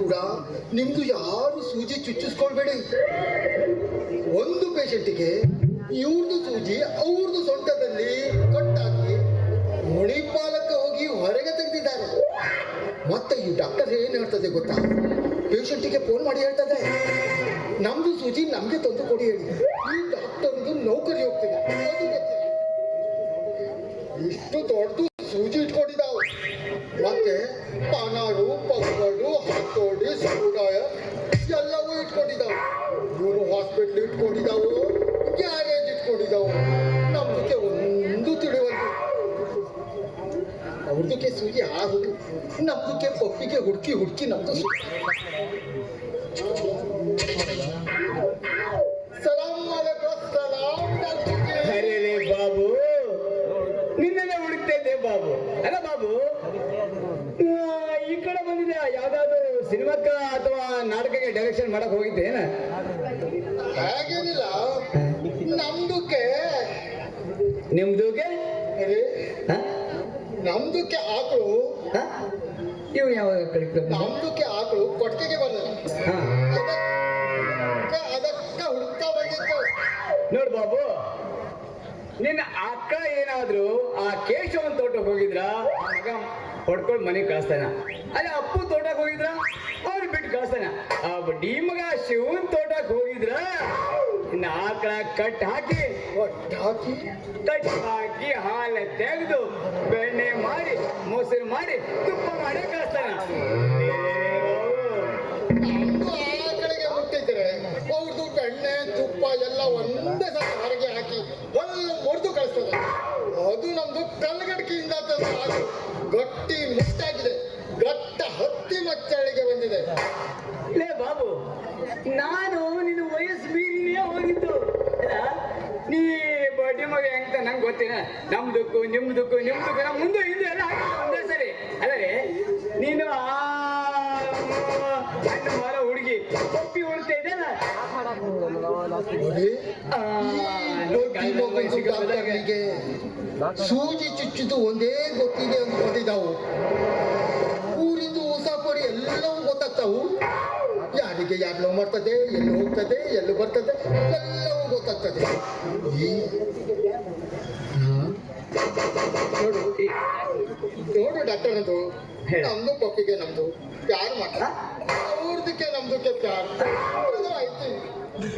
ಕೂಡ ನಿಮ್ದು ಯಾರು ಸೂಜಿ ಚುಚ್ಚಿಸ್ಕೊಳ್ಬೇಡಿ. ಒಂದು ಪೇಷಂಟ್ಗೆ ಇವ್ರದ್ದು ಸೂಜಿ ಅವ್ರದ್ದು ಸೊಂಟದಲ್ಲಿ ಕಟ್ಟಾಕಿ ಮಣಿಪಾಲಕ್ಕೆ ಹೋಗಿ ಹೊರಗೆ ತೆಗೆದಿದ್ದಾರೆ. ಮತ್ತೆ ಈ ಡಾಕ್ಟರ್ ಏನು ಹೇಳ್ತದೆ ಗೊತ್ತಾ? ಪೇಷಂಟಿಗೆ ಫೋನ್ ಮಾಡಿ ಹೇಳ್ತದೆ. ನಮ್ದು ಸೂಜಿ ನಮ್ಗೆ ತಂದು ಕೊಡಿ ಹೇಳಿ. ಈ ಡಾಕ್ಟರ್ದು ನೌಕರಿ ಹೋಗ್ತಿದೆ. ಇಷ್ಟು ದೊಡ್ಡ ಸೂಜಿ ಇಟ್ಕೊಂಡಿದ್ದಾವೆ ಮತ್ತೆ ಪಾನಾಡು ಪಗಡು ಹತೋಡಿ ಸಮುದಾಯ ಎಲ್ಲವೂ ಇಟ್ಕೊಂಡಿದ್ದಾವೆ ಮೂರು ಹಾಸ್ಪಿಟ್ಲ್ ಇಟ್ಕೊಂಡಿದ್ದಾವು ಗ್ಯಾರೇಜ್ ಇಟ್ಕೊಂಡಿದ್ದಾವು ನಮ್ದಕ್ಕೆ ಒಂದು ತಿಳಿವಲ್ದು ಅವ್ರದಕ್ಕೆ ಸೂಜಿ ಆಗುದು ನಮ್ದಕ್ಕೆ ಪಪ್ಪಿಗೆ ಹುಡುಕಿ ಹುಡುಕಿ ನಮ್ದು ಸಿನಿಮಾಕ್ಕ ಅಥವಾ ನಾಟಕಕ್ಕೆ ಡೈರೆಕ್ಷನ್ ಮಾಡಕ್ ಹೋಗಿದ್ದೇನ ಹಾಗೇನಿಲ್ಲ. ನಮ್ದುಕ್ಕೆ. ನಿಮ್ದುಕ್ಕೆ? ನಮ್ದುಕ್ಕೆ ಆಕಳು. ನೀವು ಯಾವಾಗ ಯಾವ ಕಡೆ ನಮ್ದುಕ್ಕೆ ಆಕಳು. ಕೊಟ್ಟಿಗೆ ಬಂದ. ನೋಡ್ ಬಾಬು ನಿನ್ನ ಅಕ್ಕ ಏನಾದ್ರು ಆ ಕೇಶವನ್ ತೋಟಕ್ಕೆ ಹೋಗಿದ್ರ? ಮಗ ಹೊಡ್ಕೊಂಡು ಮನೆಗೆ ಕಳಿಸ್ತಾನ. ಅಲ್ಲ, ಅಪ್ಪು ತೋಟಕ್ಕೆ ಹೋಗಿದ್ರ? ಅವ್ರು ಬಿಟ್ಟು ಕಳಿಸ್ತಾನ. ಆ ಬಡ್ಡಿ ಮಗ ಶಿವನ್ ತೋಟಕ್ಕೆ ಹೋಗಿದ್ರ? ನಿನ್ನ ಆಕಳ ಕಟ್ ಹಾಕಿ ಹಾಕಿ, ಕಟ್ ಹಾಕಿ ಹಾಲು ತೆಗೆದು ಬೆಣ್ಣೆ ಮಾಡಿ, ಮೊಸರು ಮಾಡಿ ತುಪ್ಪ ಮಾಡಿ ಕಳಿಸ್ತಾನ. ಆಕಳಿಗೆ ಮುಟ್ಟಿದ್ರೆ ಅವ್ರದ್ದು ಬೆಣ್ಣೆ, ತುಪ್ಪ ಎಲ್ಲ ಒಂದೇ ಸಲ ಹೊರಗೆ ಹಾಕಿ ಒಳ್ಳೆ ಮುರಿದು ಕಳಿಸ್ತದೆ ಅದು ನಮ್ದು ಕಲ್ಲಗಡಿಕೆಯಿಂದ ಹಾಲು ಗಟ್ಟಿ ಮುಟ್ಟಾಗಿದೆ ಗಟ್ಟ ಹತ್ತಿ ಮಚ್ಚಳಿಗೆ ಬಂದಿದೆ. ಲೇ ಬಾಬು, ನಾನು ನಿನ್ನ ವಯಸ್ಸು ಮೀರಿನೇ ಹೋಗಿದ್ದು. ನೀ ಬಡ್ಡಿ ಮಗ ಹೆಂಗ್ತ ನಂಗೆ ಗೊತ್ತಿನ ನಮ್ದಕ್ಕೂ, ನಿಮ್ದಕ್ಕೂ ನಿಮ್ದಕ್ಕೂ ನಮ್ಮ ಮುಂದೆ ಹಿಂದೆ ಎಲ್ಲ ಒಂದೇ ಸರಿ. ಅಲ್ಲರೇ ನೀನು ಆ ಮರ ಹುಡುಗಿ. ಪಪ್ಪಿ ಉಳ್ತಾ ನೋಡಿ, ಸೂಜಿ ಚುಚ್ಚುದು ಒಂದೇ ಗೊತ್ತಿದೆ ಅಂದ್ಕೊಂಡಿದ್ದಾವು ಊರಿಂದು ಉಸಾಪರಿ ಎಲ್ಲವೂ ಗೊತ್ತಾಗ್ತಾವು. ಯಾರಿಗೆ ಯಾರು ನೋವು ಮಾಡ್ತದೆ ಎಲ್ಲಿ ಹೋಗ್ತದೆ ಎಲ್ಲಿ ಬರ್ತದೆ ಎಲ್ಲವೂ ಗೊತ್ತಾಗ್ತದೆ. ನೋಡು ನೋಡು ಡಾಕ್ಟರ್ ಅದು. ನಮ್ದು ಪಪ್ಪಿಗೆ ನಮ್ದು ಪ್ಯಾರ್ ಮಾತ್ರ? ಅವ್ರದಕ್ಕೆ ನಮ್ದಕ್ಕೆ ಪ್ಯಾರ್ ಆಯ್ತು.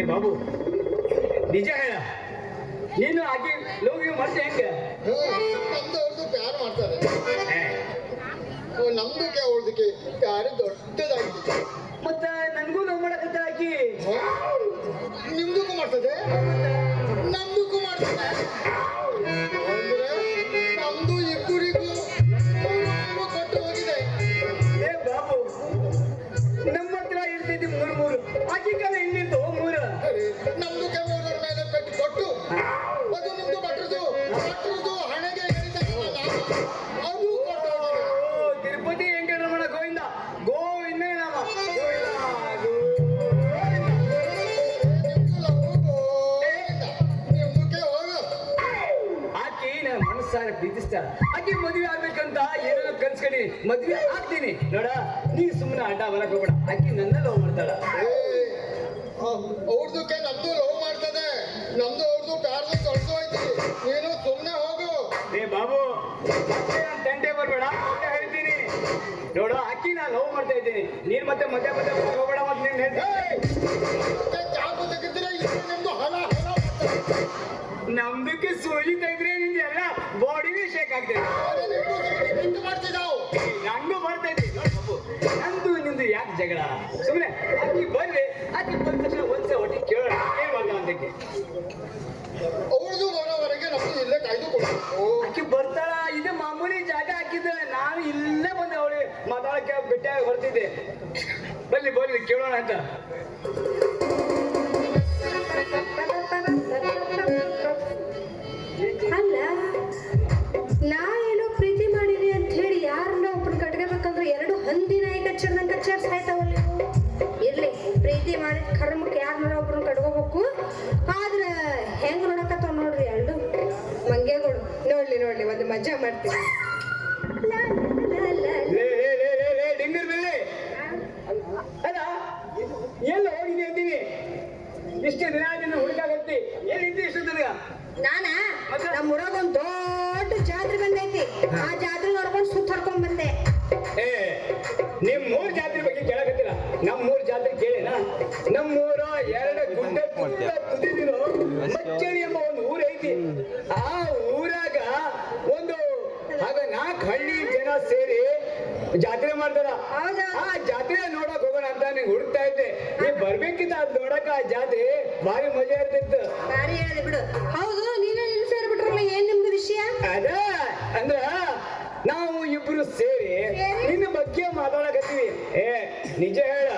ಏ ಬಾಬು ನಿಜ ಹೇಳ. ನೀನು ಆಕೆ ಲವ್ ಯು ಮತ್ತೆ ಹೆಂಗೆ. ನಮ್ದು ಅವ್ರದ್ದು ಪ್ಯಾರ್ ಮಾಡ್ತಾರೆ. ನಮ್ದು ನಮ್ದಕ್ಕೆ ಅವ್ರದಕ್ಕೆ ಪ್ಯಾರ್ ದೊಡ್ಡದಾಗಿದೆ ಮತ್ತ ನನ್ಗೂ ಲವ್ ಮಾಡಕತ್ತ ಆಕಿ? ನಿಮ್ದಕ್ಕೂ ಮಾಡ್ತದೆ? ನಮ್ದಕ್ಕೂ ಮಾಡ್ತದೆ. ಪ್ರೀತಿಸ್ತಾಳ ಅಕ್ಕಿ ಮದುವೆ ಆಗ್ಬೇಕಂತ ಏನೇನೋ ಕನ್ಸ್ಕೊಂಡಿ ಮದ್ವೆ ಆಗ್ತೀನಿ. ನೋಡ ನೀ ಸುಮ್ಮನೆ ಅಡ್ಡ ಬರಕ್ ಹೋಗ್ಬೇಡ. ಅಕ್ಕಿ ನನ್ನ ಲವ್ ಮಾಡ್ತಾಳ. ಅವ್ರದಕ್ಕೆ ನಮ್ದು ಲವ್ ಮಾಡ್ತದೆ. ನಮ್ದು ಅವ್ರದ್ದು ಕಾರ್ದು ಐತಿ ನೀನು ಸುಮ್ಮನೆ ಹೋಗು. ಏ ಬಾಬು ನಾನ್ ತಂಟೆ ಬರ್ಬೇಡ. ಹೇಳ್ತೀನಿ. ನೋಡು ಅಕ್ಕಿ ನಾ ಲವ್ ಮಾಡ್ತಾ ಇದ್ದೀನಿ. ನೀನ್ ಮತ್ತೆ ಮತ್ತೆ ಮತ್ತೆ ಹೋಗ್ಬೇಡ ಮತ್ತೆ ನೀನ್ ಹೇಳ್ತೀನಿ. ನಮ್ದಕ್ಕೆ ಸೋಲಿತಾ ಇದ್ರೆ ನಿಮ್ದು ಸುಮ್ನೆ ಬಿಟ್ಟು ಮಾಡ್ತಿದ್ದಾವು ನಂಗೂ ಬರ್ತಾ ಇದ್ದೀನಿ ನಂದು ನಿಂದು ಯಾಕೆ ಜಗಳ? ಸುಮ್ಮನೆ ಆಕಿ ಬರ್ರಿ. ಆಕಿ ಬಂದ ತಕ್ಷಣ ಒಂದ್ಸಲ ಒಟ್ಟಿಗೆ ಕೇಳೋಣ. ಏನ್ ಮಾಡ್ತಾವ ಅಂತಕ್ಕೆ ಅವ್ರದ್ದು ಬರೋವರೆಗೆ ನಮ್ದು ಇಲ್ಲೇ ಕಾಯ್ದು ಕೊಡ್ಬೇಕು ಆಕಿ ಬರ್ತಾಳ ಇದು ಮಾಮೂಲಿ ಜಾಗ ಹಾಕಿದ್ದಾಳೆ. ನಾನು ಇಲ್ಲೇ ಬಂದೆ ಅವಳಿ. ಮಾತಾಡಕ್ಕೆ ಬಿಟ್ಟೆ ಬರ್ತಿದ್ದೆ. ಬನ್ನಿ ಬರ್ಲಿ ಕೇಳೋಣ ಅಂತ. ಮಾಡಿದ ಕರ್ಮಕ್ಕೆ ಯಾರನ್ನ ಒಬ್ರನ್ನ ಕಟ್ಕೋಬೇಕು? ಆದ್ರೆ ಹೆಂಗ್ ನೋಡಕತ್ತಾವ ನೋಡ್ರಿ ಎರಡು ಮಂಗ್ಯಗಳು. ನೋಡ್ಲಿ ನೋಡ್ಲಿ ಒಂದು ಮಜಾ ಮಾಡ್ತೀವಿ ಎಲ್ಲ ಹೋಗಿದ್ದೀನಿ ಅಂತೀನಿ ಇಷ್ಟು ದಿನ ನಿನ್ನ ಹುಡುಕಾಗತ್ತಿ. ಎಲ್ಲಿದ್ದಿ ಇಷ್ಟು ದಿನ? ನಾನಾ? ನಮ್ಮ ಊರಾಗೊಂದು ದೊಡ್ಡ ಜಾತ್ರೆ ಬಂದೈತಿ. ಆ ಜಾತ್ರೆ ನೋಡ್ಕೊಂಡು ಸುತ್ತ ಬಂದೆ. ಏ ನಿಮ್ಮ ಮೂರು ಜಾತ್ರೆ ಬಗ್ಗೆ ಕೇಳಕತ್ತಿಲ್ಲ. ನಮ್ಮ ನಮ್ಮೂರ ಎರಡು ಗುಡ್ಡೆ ಮಚ್ಚಳಿ ಎಂಬ ಒಂದು ಊರೈತಿ. ಐತಿ ಆ ಊರಾಗ ಒಂದು ಆಗ ನಾಲ್ಕು ಹಳ್ಳಿ ಜನ ಸೇರಿ ಜಾತ್ರೆ ಮಾಡ್ತಾರ. ಹೌದಾ? ಆ ಜಾತ್ರೆ ನೋಡಕ್ ಹೋಗೋಣ ಅಂತ ನಿಂಗೆ ಹುಡುಕ್ತಾ ಇದ್ದೆ. ನೀ ಬರ್ಬೇಕಿತ್ತ ಅದ್ ನೋಡಕ್ ಆ ಜಾತ್ರೆ ಭಾರಿ ಮಜಾ ಇರ್ತಿತ್ತು. ಬಾರಿ ಹೇಳಿ ಬಿಡು. ಹೌದು ನೀನೇ ಇಲ್ಲಿ ಸೇರ್ಬಿಟ್ರಲ್ಲ ಏನ್ ನಿಮ್ದು ವಿಷಯ? ಅದ ಅಂದ್ರ ನಾವು ಇಬ್ರು ಸೇರಿ ಸೇರಿ? ನಿನ್ನ ಬಗ್ಗೆ ಮಾತಾಡಕತ್ತೀವಿ. ಏ ನಿಜ ಹೇಳ.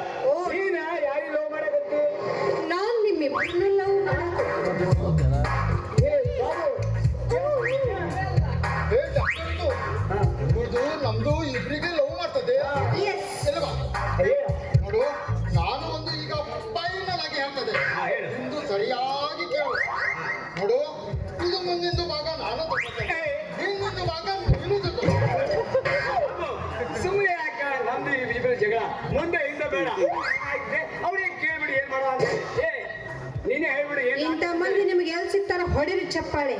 ಸರಿಯಾಗಿ ಕೇಳು. ನೋಡು ಇದು ಮುಂದಿಂದು ಭಾಗ ನಾನು ತಗೊಳ್ತೇನೆ ಹಿಂದೊಂದು ಭಾಗ ನೀನು ಸುಮ್ಮನೆ ಯಾಕ ನಂದು ಇಬ್ಬರು ಜಗಳ? ಮುಂದೆ ಹಿಂದೆ ಬೇಡ. ಅವ್ರಿಗೆ ಕೇಳ್ಬಿಡಿ ಏನ್ ಮಾಡೋ ಏ ನೀನೇ ಹೇಳ್ಬಿಡಿ ಏನ್ ಇಂಥ ಮಂದಿ ನಿಮ್ಗೆ ಎಲ್ಲಿ ಸಿಗ್ತಾರ? ಹೊಡಿರಿ ಚಪ್ಪಾಳೆ.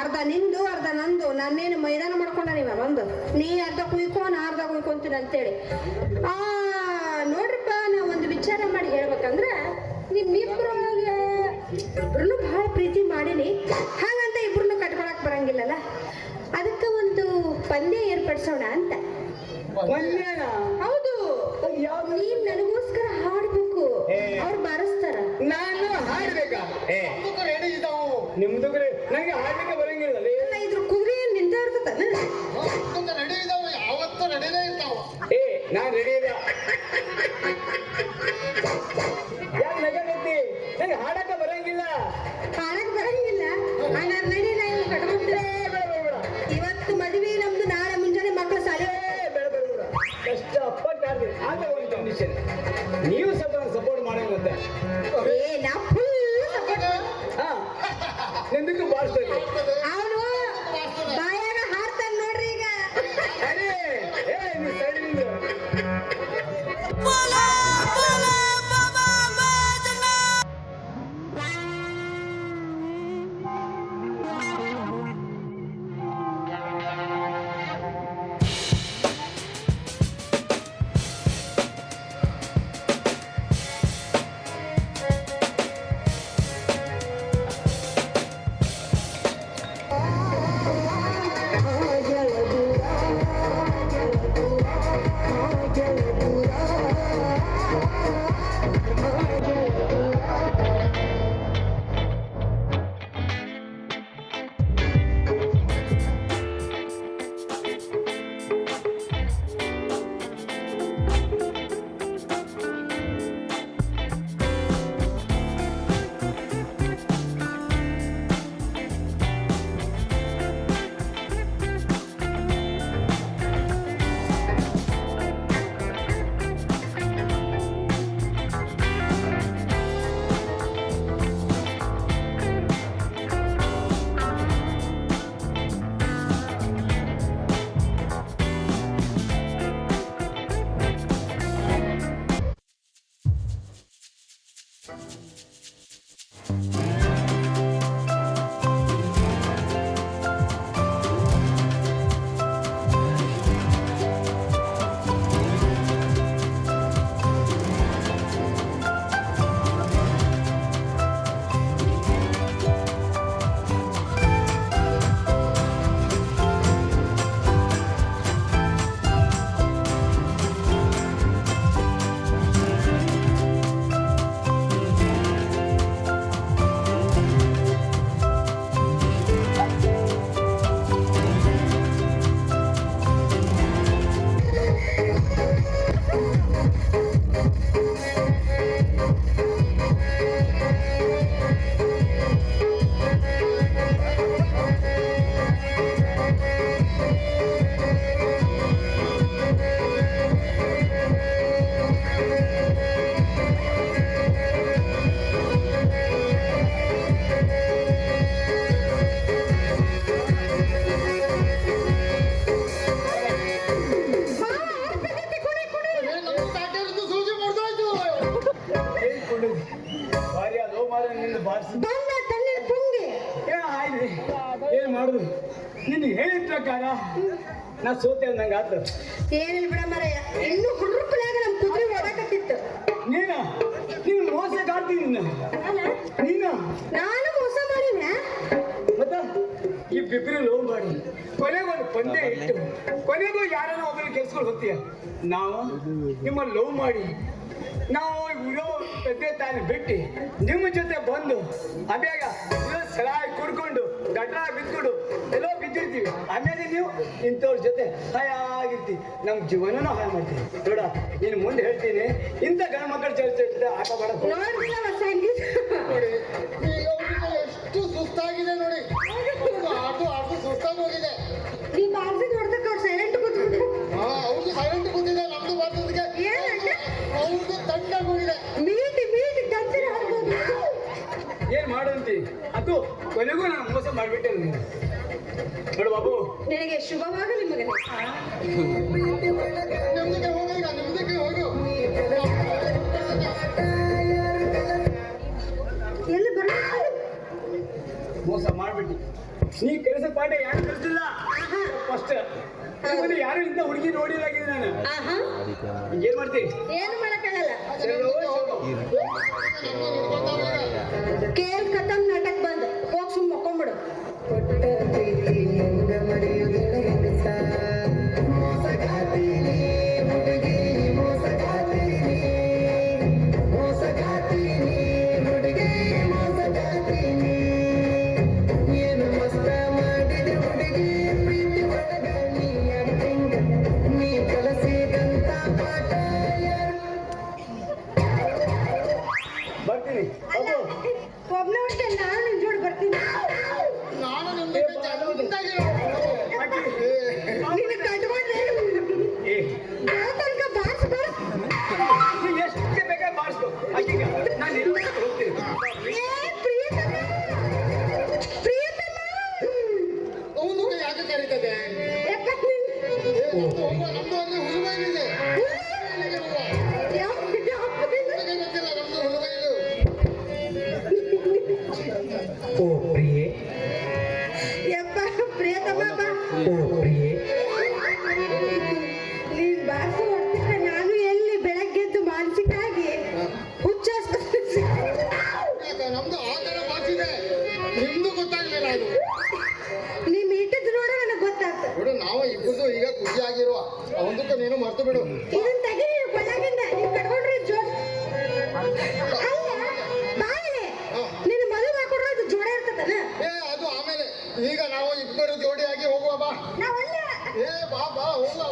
ಅರ್ಧ ನಿಂದು ಅರ್ಧ ನಂದು. ನಾನೇನು ಮೈದಾನ ಮಾಡ್ಕೊಂಡ ನೀವ? ಒಂದು ನೀ ಅರ್ಧ ಕುಯ್ಕೋ ನಾ ಅರ್ಧ ಕುಯ್ಕೊಂತೀನಿ ಅಂತೇಳಿ. ಆ ನೋಡ್ರಿಪ್ಪ ನಾ ಒಂದು ವಿಚಾರ ಮಾಡಿ ಹೇಳ್ಬೇಕಂದ್ರ ನಿಮ್ಮಿಬ್ರೊಳಗೆ ಇಬ್ರು ಬಹಳ ಪ್ರೀತಿ ಮಾಡೀನಿ. ಹಾಗಂತ ಇಬ್ರು ಕಟ್ಕೊಳಕ್ ಬರಂಗಿಲ್ಲಲ್ಲ? ಅದಕ್ಕೆ ಒಂದು ಪಂದ್ಯ ಏರ್ಪಡಿಸೋಣ ಅಂತ. ಹೌದು. ನೀನ್ ನನಗೋಸ್ಕರ ಹಾಡ್ಬೇಕು. ಅವ್ರು ಬಾರಿಸ್ತಾರ. ನಾನು ಹಾಡ್ಬೇಕಾ? ನಮ್ದು ರೆಡಿ ಇದ್ದಾವು ನಿಮ್ದು ಕಡೆ ನಂಗೆ ಹಾಡ್ಲಿಕ್ಕೆ ಬರಂಗಿಲ್ಲ. ನಾ ಸೋತೆ ನಂಗೆ ಆತ. ಏನಿಲ್ಲ ಬಿಡ ಮರ ಇನ್ನು ಹುಡುಕ್ಲಾಗ ನಮ್ ಕುದುರೆ ಓಡಾಕತ್ತಿತ್ತು. ಮಾಡ್ತೀನಿ ನಿನ್ನ. ಅಲ್ಲ ನೀನು? ನಾನು ಮೋಸ ಮಾಡಿನ ಮತ್ತ? ಬಿಬ್ರಿ ಲವ್ ಮಾಡಿ. ಕೊನೆಗೊಂದು ಪಂದ್ಯ ಇಟ್ಟು ಕೊನೆಗೂ ಯಾರನ್ನ ಒಬ್ಬರು ಕೆಲ್ಸಗಳು ಹೋಗ್ತೀಯ? ನಾವು? ನಿಮ್ಮ ಲವ್ ಮಾಡಿ. ನಾವು ಇರೋ ತಂದೆ ತಾಯಿ ಬಿಟ್ಟು ನಿಮ್ಮ ಜೊತೆ ಬಂದು ಅಬೇಗ ಸಲಹೆ ಕುಡ್ಕೊಂಡು ಗಡ್ರ ಬಿದ್ಕೊಂಡು ಎಲ್ಲೋ ಬಿದ್ದಿರ್ತೀವಿ. ಆಮೇಲೆ ನೀವು ಇಂಥವ್ರ ಜೊತೆ ಹಾಯಾಗಿರ್ತೀವಿ ನಮ್ಮ ಜೀವನನೂ ಹಾಳು ಮಾಡ್ತೀವಿ. ನೋಡ ನೀನು ಮುಂದೆ ಹೇಳ್ತೀನಿ. ಇಂಥ ಗಣ ಮಕ್ಕಳ ಜೊತೆ ಜೊತೆ ಆಟ ಸಂಗೀತ. ನೋಡಿ ಈಗ ಎಷ್ಟು ಸುಸ್ತಾಗಿದೆ ನೋಡಿ. ಆಟೋ ಆಟೋ ಸುಸ್ತಾಗಿ ಹೋಗಿದೆ. ಕೊನೆಗೂ ನಾನು ಮೋಸ ಮಾಡಿಬಿಟ್ಟೆ ನೀನು. ನೋಡು ಬಾಬು. ನಿನಗೆ ಶುಭವಾಗಲಿ ಮಗನೇ. ನಿಮ್ದಕ್ಕೆ ಹೋಗು ಈಗ ನಿಮ್ದಕ್ಕೆ ಹೋಗು ಎಲ್ಲಿ ಮೋಸ ಮಾಡ್ಬಿಟ್ಟು. ನೀ ಕೆಲಸ ಪಾಠ ಯಾರು ಕಲಿಸಿಲ್ಲ ಫಸ್ಟ್ ಯಾರು ಇಂತ ಹುಡುಗಿ ನೋಡಿಲಾಗಿದೆ ನಾನು? ಏನ್ ಮಾಡ್ತೀನಿ ಏನು ಮಾಡಕ್ಕಾಗಲ್ಲ. ನೀನ್- ನಮ್ದು ಒಂದು ಓ ಪ್ರಿಯೆ. ಯಪ್ಪ ಪ್ರಿಯತಮ ಬಾ ಓ ಪ್ರಿಯೆ. ನೀನ್ ಬಾಸು ಹೊಡ್ತಿದ್ರೆ ನಾನು ಎಲ್ಲಿ ಬೆಳಗ್ಗೆದ್ದು ಮಾನಸಿಕ ಆಗಿ ಹುಚ್ಚ ಯಾಕೆ ನಮ್ದು ಆ ಥರ ಬಾಚಿದೆ ನಿಮ್ದು ಗೊತ್ತಾಗ್ಲಿಲ್ಲ ಅದು ನೀನ್ ಇಟ್ಟಿದ್ ನೋಡ ನನಗೆ ಗೊತ್ತಾಗ್ತದೆ ಬಿಡು ನಾವು ಇಬ್ಬರದು ಈಗ ಖುಷಿಯಾಗಿರುವ ಅವನದಕ್ಕೆ ನೀನು ಮರ್ತು ಬಿಡು ಇದನ್ನ ತೆಗೀರಿ ಕೊಲಾಗಿಂದ ನೀವ್ ಕಟ್ಕೊಂಡ್ರಿ ಜೋಡ್ ಅಲ್ಲ ಈಗ ನಿನ್ನ ಆಗಿರುವ ಹಾಕೊಂಡ್ರೆ ನೀನು ಮರ್ತು ಬಿಡು. ಏ ಅದು ಆಮೇಲೆ. ಈಗ ನಾವು ಇಬ್ಬರು ಜೋಡಿಯಾಗಿ ಹೋಗುವ ಬಾ. ಏ ಬಾ ಬಾ ಹೋಗುವ